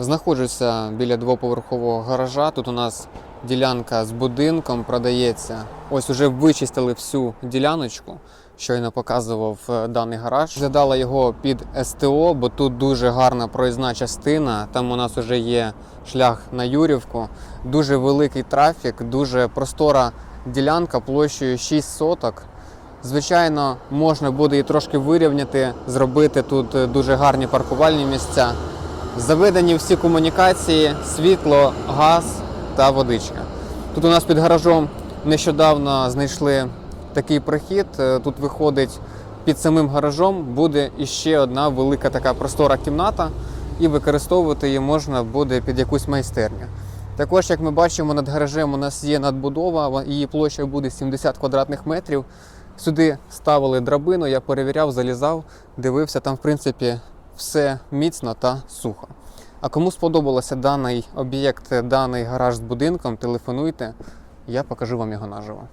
Знаходжуся біля двоповерхового гаража. Тут у нас ділянка з будинком продається. Ось уже вичистили всю діляночку. Щойно показував е, даний гараж. Задала його під СТО, бо тут дуже гарна проїзна частина. Там у нас вже є шлях на Юрівку. Дуже великий трафік, дуже простора ділянка площею 6 соток. Звичайно, можна буде і трошки вирівняти, зробити тут е, дуже гарні паркувальні місця. Заведені всі комунікації, світло, газ та водичка. Тут у нас під гаражом нещодавно знайшли такий прохід. Е, Тут виходить під самим гаражом буде іще одна велика така простора кімната, і використовувати її можна буде під якусь майстерню. Також, як ми бачимо, над гаражем у нас є надбудова, її площа буде 70 квадратних метрів. Сюди ставили драбину, я перевіряв, залізав, дивився, там, в принципі, все міцно та сухо. А кому сподобалося даний об'єкт, даний гараж з будинком, телефонуйте, я покажу вам його наживо.